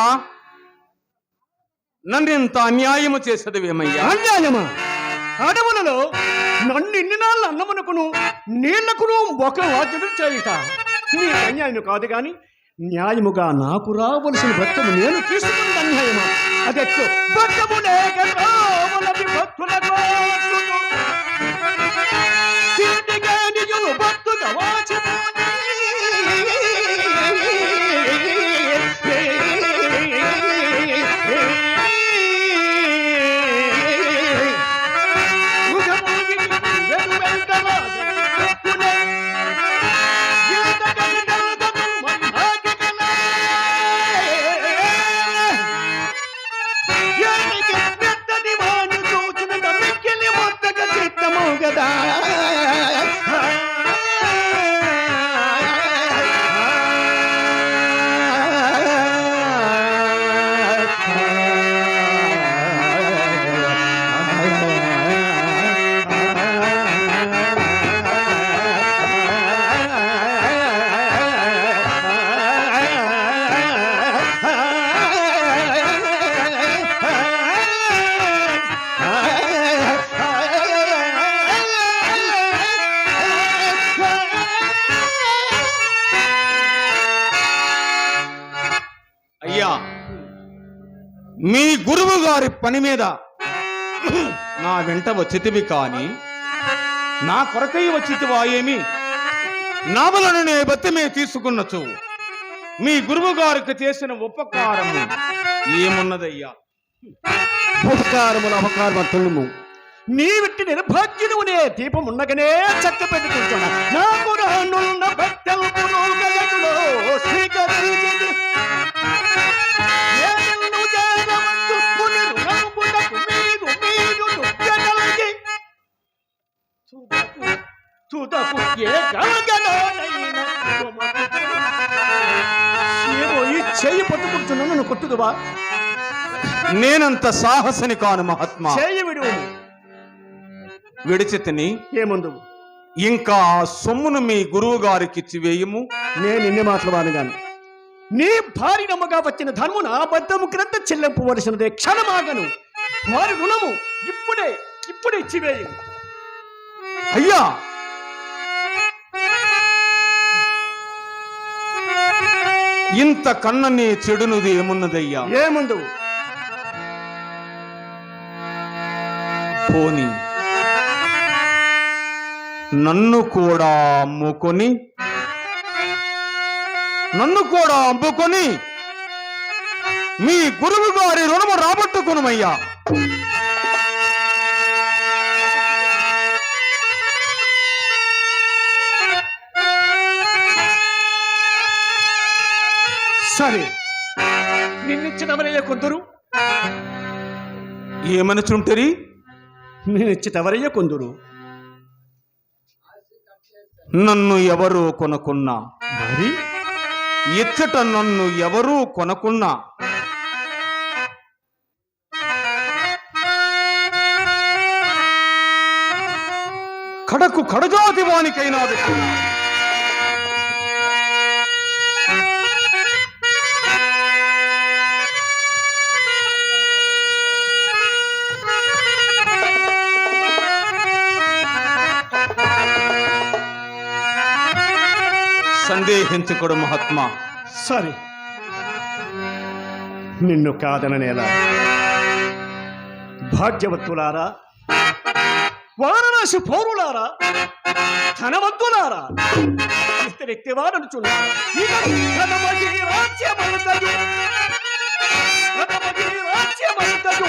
ఆ? నన్ను ఇంత అన్యాయము చేసదివేమయ్యా? అన్యాయమా? అడవులలో నన్ను ఇన్ని నాళ్ళు అన్నమునకును నీళ్ళకును ఒక వాద్యుడు చేయుట. నీ అన్యాయం కాదు కాని న్యాయముగా నాకు రావలసిన భక్తము నేను తీసుకున్న అన్యాయమా? అదెట్లు భక్తము లేక భక్తులకు అయ్యా గారి పని మీద నా వెంట వచ్చితివి కాని నా కొరకై వచ్చితివా ఏమి? నా వలన నే బతిమే తీసుకున్నచు. మీ గురువు గారికి చేసిన ఉపకారము ఏమున్నదయ్యా? ఉపకారముల అపకారము నీ విట్టి నిర్భాగ్యునునే దీపం ఉండగానే చక్క పెట్టుకుంటున్నా నాకు ఏ ఏమో ఈ చేయి పట్టుకుంటున్నాను నన్ను కొట్టుదువా? నేనంత సాహసని కాను మహాత్మా. చేయి విడువు విడిచితిని ఏముందు? ఇంకా ఆ సొమ్మును మీ గురువు గారికి ఇచ్చి వేయము. నేను ఇన్ని మాటలు వానగాను. నీ భారీ నమ్మగా వచ్చిన ధర్మున అబద్ధము క్రింద చెల్లింపు వలసినదే క్షణమాగను. వారి రుణము ఇప్పుడే ఇప్పుడే ఇచ్చివేయు అయ్యా ఇంత కన్నని చెడునుది ఏమున్నదయ్యా? ఏముందు? పోని. నన్ను కూడా అమ్ముకొని నన్ను కూడా అమ్ముకొని మీ గురువు గారి రుణము రాబట్టుకునమయ్యా. సరే నిన్నిచ్చినవరయ్య కొందరు? ఏమనుచుంటరి నిన్నిచ్చినవరయ్య కొందరు. నన్ను ఎవరు కొనుకున్నా? మరి? ఇచ్చట నన్ను ఎవరూ కొనకున్నా? కడకు కడజాతి వానికైనా సందేహించుకోడు మహాత్మా. సరే. నిన్ను కాదననేలా. భాగ్యవత్తులారా వారణాసి పౌరులారా ధనవంతులారా వ్యక్తివారనుచున్నారా ఇక ధనమగి రాజ్యమంతయు రాజ్యమంతయు